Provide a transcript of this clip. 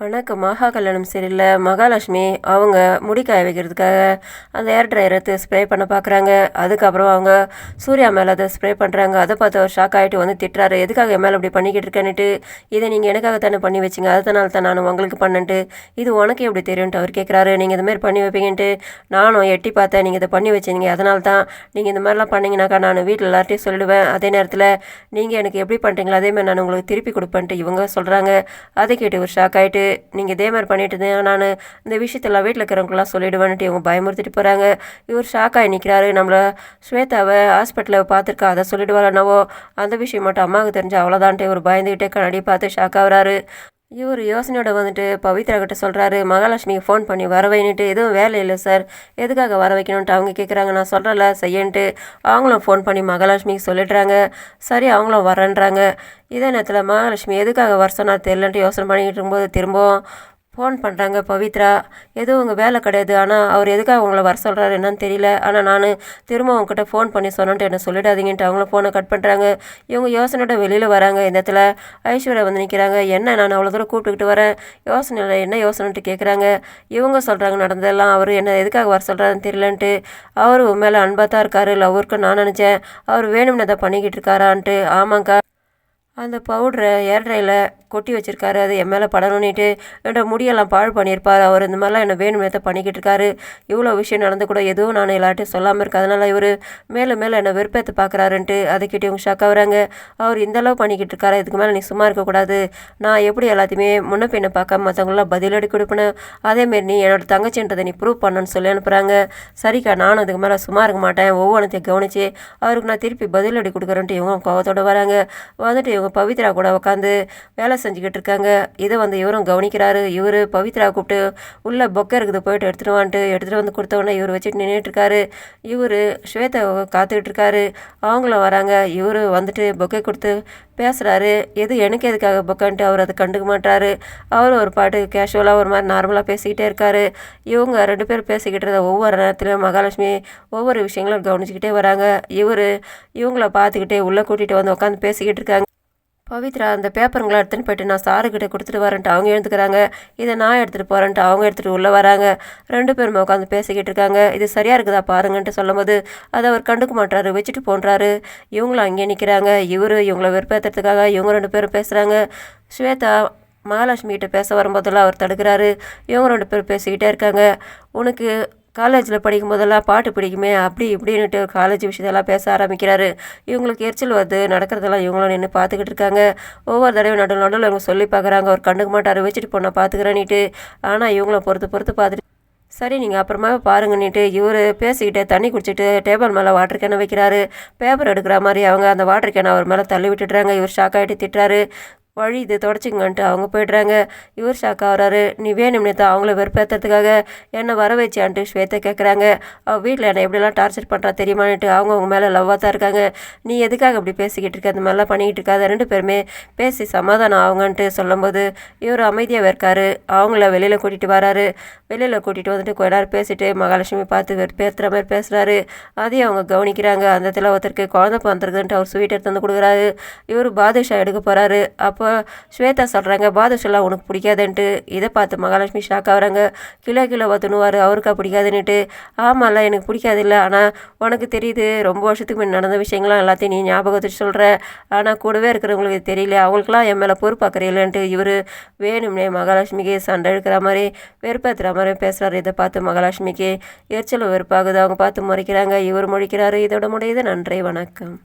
வணக்கம். மகா கல்யாணம் சரியில்லை மகாலட்சுமி அவங்க முடி காய வைக்கிறதுக்காக அந்த ஏர் ட்ரையர் எடுத்து ஸ்ப்ரே பண்ண பார்க்குறாங்க அதுக்கப்புறம் அவங்க சூர்யா மேலே அதை ஸ்ப்ரே பண்ணுறாங்க அதை பார்த்து அவர் ஷாக் ஆகிட்டு வந்து திட்டுறாரு. எதுக்காக என் மேலே இப்படி பண்ணிக்கிட்டு இருக்கேன்னுட்டு? இதை நீங்கள் எனக்காக தானே பண்ணி வச்சிங்க? அதனால தான் நான் உங்களுக்கு பண்ணன்ட்டு. இது உனக்கு எப்படி தெரியும்ட்டு அவர் கேட்குறாரு நீங்கள் இதுமாரி பண்ணி வைப்பீங்கன்ட்டு நானும் எட்டி பார்த்தேன். நீங்கள் இதை பண்ணி வச்சிங்க அதனால தான் நீங்கள் இந்த மாதிரிலாம் பண்ணிங்கனாக்கா நான் வீட்டில் எல்லார்ட்டையும் சொல்லிடுவேன். அதே நேரத்தில் நீங்கள் எனக்கு எப்படி பண்ணுறீங்களோ அதே மாதிரி நான் உங்களுக்கு திருப்பி கொடுப்பேன்ட்டு இவங்க சொல்கிறாங்க அதை கேட்டு ஒரு ஷாக் ஆகிட்டு நீங்கள் இதே மாதிரி பண்ணிட்டு இருந்தீங்க. நான் இந்த விஷயத்தெல்லாம் வீட்டில் இருக்கிறவங்களாம் சொல்லிவிடுவேன்ட்டு இவங்க பயமுறுத்திட்டு போகிறாங்க இவர் ஷாக் ஆகி நிற்கிறாரு நம்மளை ஸ்வேதாவை ஹாஸ்பிட்டலில் பார்த்துருக்கா அதை சொல்லிடுவாள் என்னவோ. அந்த விஷயம் மட்டும் அம்மாவுக்கு தெரிஞ்சு அவ்வளோதான்ட்டு இவர் பயந்துக்கிட்டே கண்ணாடி பார்த்து ஷாக் ஆகுறாரு. இவர் யோசனையோட வந்துட்டு பவித்ரா கிட்ட சொல்கிறாரு மகாலட்சுமிக்கு ஃபோன் பண்ணி வர வைன்னுட்டு எதுவும் வேலை இல்லை சார் எதுக்காக வர வைக்கணுன்ட்டு அவங்க கேட்குறாங்க நான் சொல்கிறல செய்யன்ட்டு. அவங்களும் ஃபோன் பண்ணி மகாலட்சுமிக்கு சொல்லிடுறாங்க. சரி அவங்களும் வரேன்றாங்க. இதே நேரத்தில் மகாலட்சுமி எதுக்காக வர சொன்னால் தெரிலன்ட்டு யோசனை பண்ணிக்கிட்டு இருக்கும்போது திரும்பவும் ஃபோன் பண்ணுறாங்க பவித்ரா. எதுவும் உங்கள் வேலை கிடையாது. ஆனால் அவர் எதுக்காக உங்களை வர சொல்கிறாரு என்னன்னு தெரியல. ஆனால் நான் திரும்ப உங்ககிட்ட ஃபோன் பண்ணி சொன்னேன்ட்டு என்ன சொல்லிடாதீங்கன்ட்டு அவங்களும் ஃபோனை கட் பண்ணுறாங்க இவங்க யோசனையோட வெளியில் வராங்க. இந்த இடத்துல ஐஸ்வர்யா வந்து நிற்கிறாங்க என்ன நான் அவ்வளோ தூரம் கூப்பிட்டுக்கிட்டு வரேன்? யோசனையில் என்ன யோசனைன்ட்டு கேட்குறாங்க இவங்க சொல்கிறாங்க நடந்ததெல்லாம் அவர் என்ன எதுக்காக வர சொல்கிறாருன்னு தெரியலன்ட்டு. அவர் உன் மேலே அன்பாக தான் இருக்காரு. லவ்வருக்கு நான் நினச்சேன். அவர் வேணும்னு அதை பண்ணிக்கிட்டு இருக்காரான்ட்டு. ஆமாங்க்கா அந்த பவுட்ரை ஏர்ட்ரையில் கொட்டி வச்சுருக்காரு. அது என் மேலே படணுன்னுட்டு என்னோட முடியெல்லாம் பாழ் பண்ணியிருப்பார். அவர் இந்த மாதிரிலாம் என்ன வேணுமே பண்ணிக்கிட்டு இருக்காரு. இவ்வளோ விஷயம் நடந்து கூட எதுவும் நான் எல்லார்ட்டையும் சொல்லாமல் இருக்கேன் அதனால் இவர் மேலே மேலே என்னை வெறுப்பேற்ற பார்க்குறாருன்ட்டு அதுக்கிட்ட இவங்க ஷாக்காக வராங்க அவர் இந்தளவு பண்ணிக்கிட்டு இருக்காரு. இதுக்கு மேலே நீ சும்மா இருக்கக்கூடாது நான் எப்படி எல்லாத்தையுமே முன்ன பின்ன பார்க்காம மற்றவங்களாம் பதிலடி கொடுப்பேன் அதேமாரி நீ என்னோட தங்கச்சின்றதை நீ ப்ரூவ் பண்ணணும்னு சொல்லி அனுப்புகிறாங்க சரிக்கா நானும் அதுக்கு மேலே சும்மா இருக்க மாட்டேன். ஒவ்வொன்றத்தையும் கவனித்து அவருக்கு நான் திருப்பி பதிலடி கொடுக்குறேன்ட்டு இவங்க கோவத்தோட வராங்க. வந்துட்டு இவங்க பவித்ரா கூட உட்காந்து வேலை செஞ்சுக்கிட்டு இருக்காங்க இதை வந்து இவரும் கவனிக்கிறாரு. இவர் பவித்ரா கூப்பிட்டு உள்ளே பொக்கை இருக்குது போயிட்டு எடுத்துகிட்டு எடுத்துகிட்டு வந்து கொடுத்தவொடனே இவர் வச்சுட்டு நின்றுட்டுருக்காரு இவர் ஸ்வேதா காத்துக்கிட்டு இருக்காரு அவங்களும் வராங்க. இவர் வந்துட்டு பொக்கை கொடுத்து பேசுகிறாரு எது எனக்கு எதுக்காக பொக்கன்ட்டு? அவர் அதை கண்டுக்க மாட்டாரு அவர் ஒரு பாட்டு கேஷுவலாக ஒரு மாதிரி நார்மலாக பேசிக்கிட்டே இருக்காரு. இவங்க ரெண்டு பேரும் பேசிக்கிட்டு இருந்த ஒவ்வொரு நேரத்துலையும் மகாலட்சுமி ஒவ்வொரு விஷயங்களும் கவனிச்சுக்கிட்டே வராங்க. இவர் இவங்கள பார்த்துக்கிட்டே உள்ளே கூட்டிகிட்டு வந்து உட்காந்து பேசிக்கிட்டு இருக்காங்க பவித்ரா அந்த பேப்பருங்களை எடுத்துன்னு போயிட்டு நான் சாருக்கிட்ட கொடுத்துட்டு வரேன்ட்டு அவங்க எழுந்துக்கிறாங்க. இதை நான் எடுத்துகிட்டு போகிறேன்ட்டு அவங்க எடுத்துகிட்டு உள்ளே வராங்க. ரெண்டு பேருமே உட்காந்து பேசிக்கிட்டு இருக்காங்க. இது சரியாக இருக்குதா பாருங்கன்ட்டு சொல்லும்போது அதை அவர் கண்டுக்க மாட்டாரு வச்சுட்டு போன்றாரு. இவங்களும் அங்கேயே நிற்கிறாங்க இவர் இவங்கள வெறுப்பேற்றுறதுக்காக இவங்க ரெண்டு பேரும் பேசுகிறாங்க ஸ்வேதா மகாலட்சுமி கிட்ட பேச வரும்போதெல்லாம் அவர் தடுக்கிறாரு. இவங்க ரெண்டு பேரும் பேசிக்கிட்டே இருக்காங்க. உனக்கு காலேஜில் படிக்கும் போதெல்லாம் பாட்டு பிடிக்குமே அப்படி இப்படின்னுட்டு காலேஜ் விஷயத்தெல்லாம் பேச ஆரம்பிக்கிறாரு. இவங்களுக்கு எரிச்சல் வருது நடக்கிறதெல்லாம் இவங்களும் நின்று பார்த்துக்கிட்டு இருக்காங்க. ஒவ்வொரு தடவை நடுவில் நடுவில் இவங்க சொல்லி பார்க்குறாங்க அவர் கண்டுக்க மாட்டார் வச்சுட்டு பொண்ணை பார்த்துக்கிறேன்னிட்டு. ஆனால் இவங்கள பொறுத்து பொறுத்து பார்த்துட்டு சரி நீங்கள் அப்புறமா பாருங்கன்னுட்டு இவர் பேசிக்கிட்டே தண்ணி குடிச்சிட்டு டேபிள் மேலே வாட்டர் கேனை வைக்கிறாரு. பேப்பர் எடுக்கிற மாதிரி அவங்க அந்த வாட்டர் கேனை அவர் மேலே தள்ளி விட்டுடுறாங்க. இவர் ஷாக் ஆகிட்டு திட்டுறாரு. வழி இது தொடச்சிங்கன்ட்டு அவங்க போய்ட்றாங்க. இவர் ஷாக் ஆகிறாரு. நீ வேணும்னே தான் அவங்கள வெறுப்பேற்றுறதுக்காக என்னை வர வச்சான்ட்டு ஸ்வேத்தை கேட்குறாங்க அவள் வீட்டில் என்னை எப்படிலாம் டார்ச்சர் பண்ணுறா தெரியுமான்ட்டு அவங்க அவங்க மேலே லவ்வாக தான் இருக்காங்க. நீ எதுக்காக அப்படி பேசிக்கிட்டு இருக்க? அந்த மாதிரிலாம் பண்ணிக்கிட்டு இருக்காத. ரெண்டு பேருமே பேசி சமாதானம் ஆகுங்கன்ட்டு சொல்லும்போது இவர் அமைதியாக இருக்காரு அவங்கள வெளியில் கூட்டிகிட்டு வராரு. வெளியில் கூட்டிகிட்டு வந்துட்டு கொஞ்ச நேரம் பேசிட்டு மகாலட்சுமி பார்த்து வெறுப்பேற்றுற மாதிரி பேசுகிறாரு அதையும் அவங்க கவனிக்கிறாங்க. அந்த இடத்துல ஒருத்தருக்கு குழந்தை பிறந்திருக்குன்ட்டு அவர் ஸ்வீட் எடுத்து வந்து கொடுக்குறாரு. இவர் பாதுஷா எடுக்க போகிறாரு அப்போ ஸ்வேதா சொல்கிறாங்க பாதுஷெல்லாம் உனக்கு பிடிக்காதுன்ட்டு. இதை பார்த்து மகாலட்சுமி ஷாக் வராங்க கிலோ கிலோ பார்த்துனுவார் அவருக்கா பிடிக்காதுன்னுட்டு. ஆமாம்ல எனக்கு பிடிக்காது இல்லை ஆனால் உனக்கு தெரியுது ரொம்ப வருஷத்துக்கு முன்னாடி நடந்த விஷயங்கள்லாம் எல்லாத்தையும் நீ ஞாபகத்தை சொல்கிற ஆனால் கூடவே இருக்கிறவங்களுக்கு தெரியல. அவங்களுக்குலாம் என் மேலே பொறுப்பாக்குறீங்களேன்ட்டு இவர் வேணும்னே மகாலட்சுமிக்கு சண்டை எடுக்கிற மாதிரி வெறுப்பேற்றுற மாதிரி பேசுகிறாரு இதை பார்த்து மகாலட்சுமிக்கு எரிச்சல் வெறுப்பாகுது. அவங்க பார்த்து முறைக்கிறாங்க இவர் முழிக்கிறாரு. இதோட முடியுது. நன்றி வணக்கம்.